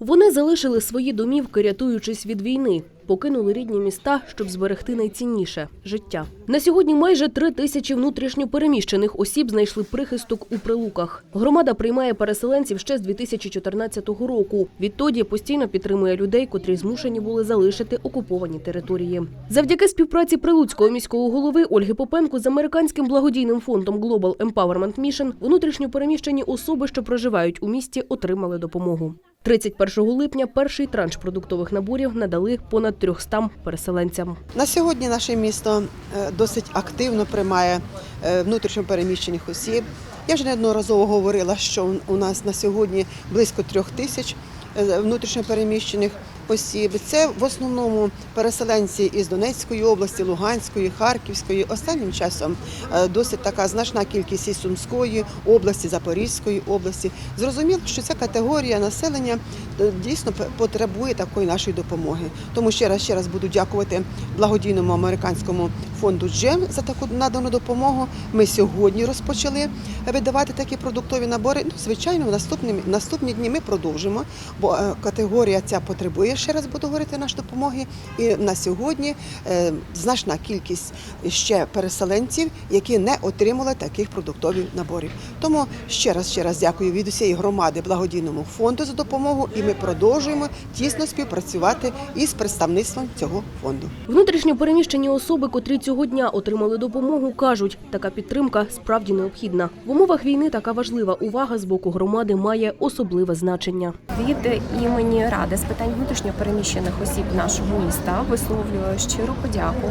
Вони залишили свої домівки, рятуючись від війни. Покинули рідні міста, щоб зберегти найцінніше життя. На сьогодні майже три тисячі внутрішньо переміщених осіб знайшли прихисток у прилуках. Громада приймає переселенців ще з 2014 року. Відтоді постійно підтримує людей, котрі змушені були залишити окуповані території. Завдяки співпраці прилуцького міського голови Ольги Попенко з американським благодійним фондом Global Empowerment Mission внутрішньо переміщені особи, що проживають у місті, отримали допомогу. 31 липня перший транш продуктових наборів надали понад 300 переселенцям. На сьогодні наше місто е, досить активно приймає внутрішньопереміщених внутрішньо переміщених осіб. Я вже неодноразово говорила, що у нас на сьогодні близько трьох тисяч внутрішньопереміщених. внутрішньо переміщених осіб. Це в основному переселенці із Донецької області, Луганської, Харківської. Останнім часом е, досить така значна кількість із Сумської області, Запорізької області. Зрозуміло, що ця категорія населення е, дійсно потребує такої нашої допомоги. Тому ще раз ще раз буду дякувати благодійному американському фонду Джем за таку надану допомогу. Ми сьогодні розпочали видавати такі продуктові набори. Ну, звичайно, в наступні, наступні дні ми продовжимо, бо е, категорія ця потребує ще раз буду говорити наш допомоги. І на сьогодні е, значна кількість ще переселенців, які не отримали таких продуктових наборів. Тому ще раз ще раз дякую від усієї громади благодійному фонду за допомогу, і ми продовжуємо тісно співпрацювати із представництвом цього фонду. Внутрішньо переміщені особи, котрі цього дня отримали допомогу, кажуть, така підтримка справді необхідна. В умовах війни така важлива увага з боку громади має особливе значення. Від імені Ради з питань внутрішньопереміщених осіб нашого міста висловлюю щиру подяку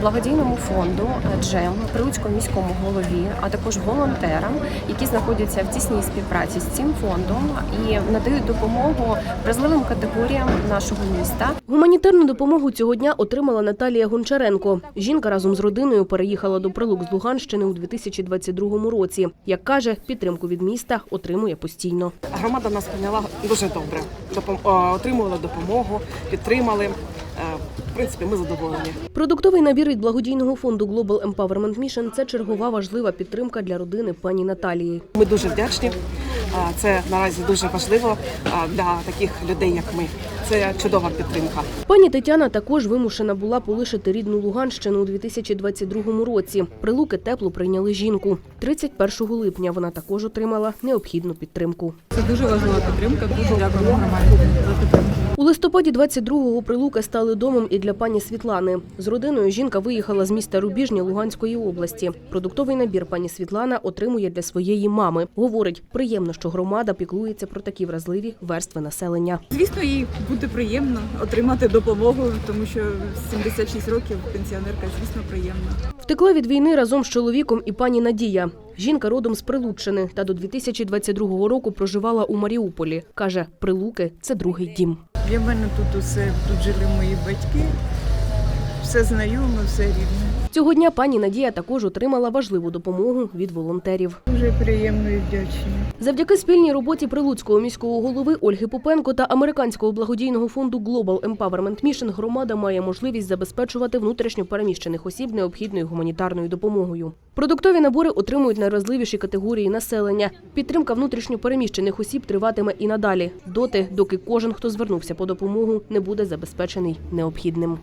благодійному фонду Джем, Прилуцькому міському голові, а також волонтерам, які знаходяться в тісній співпраці з цим фондом і надають допомогу вразливим категоріям нашого міста. Гуманітарну допомогу цього дня отримала Наталія Гончаренко. Жінка разом з родиною переїхала до Прилук з Луганщини у 2022 році. Як каже, підтримку від міста отримує постійно. Громада нас прийняла дуже добре. Допом... о, Отримували допомогу, підтримали. Е, В принципі, ми задоволені. Продуктовий набір від благодійного фонду Global Empowerment Mission – це чергова важлива підтримка для родини пані Наталії. Ми дуже вдячні. Це наразі дуже важливо для таких людей, як ми. Це чудова підтримка. Пані Тетяна також вимушена була полишити рідну Луганщину у 2022 році. Прилуки тепло прийняли жінку. 31 липня вона також отримала необхідну підтримку. Це дуже важлива підтримка. Дуже дякуємо громаді за підтримку. У листопаді 22-го прилуки стали домом і для пані Світлани. З родиною жінка виїхала з міста Рубіжня Луганської області. Продуктовий набір пані Світлана отримує для своєї мами. Говорить, приємно, що громада піклується про такі вразливі верстви населення. Звісно, їй буде приємно отримати допомогу, тому що 76 років пенсіонерка, звісно, приємно. Втекла від війни разом з чоловіком і пані Надія. Жінка родом з Прилуччини та до 2022 року проживала у Маріуполі. Каже, Прилуки – це другий дім. Для мене тут усе, тут жили мої батьки, все знайоме, все рідне. Цього дня пані Надія також отримала важливу допомогу від волонтерів. Дуже приємно і вдячні. Завдяки спільній роботі Прилуцького міського голови Ольги Попенко та американського благодійного фонду Global Empowerment Mission громада має можливість забезпечувати внутрішньо переміщених осіб необхідною гуманітарною допомогою. Продуктові набори отримують найвразливіші категорії населення. Підтримка внутрішньо переміщених осіб триватиме і надалі, доти, доки кожен, хто звернувся по допомогу, не буде забезпечений необхідним.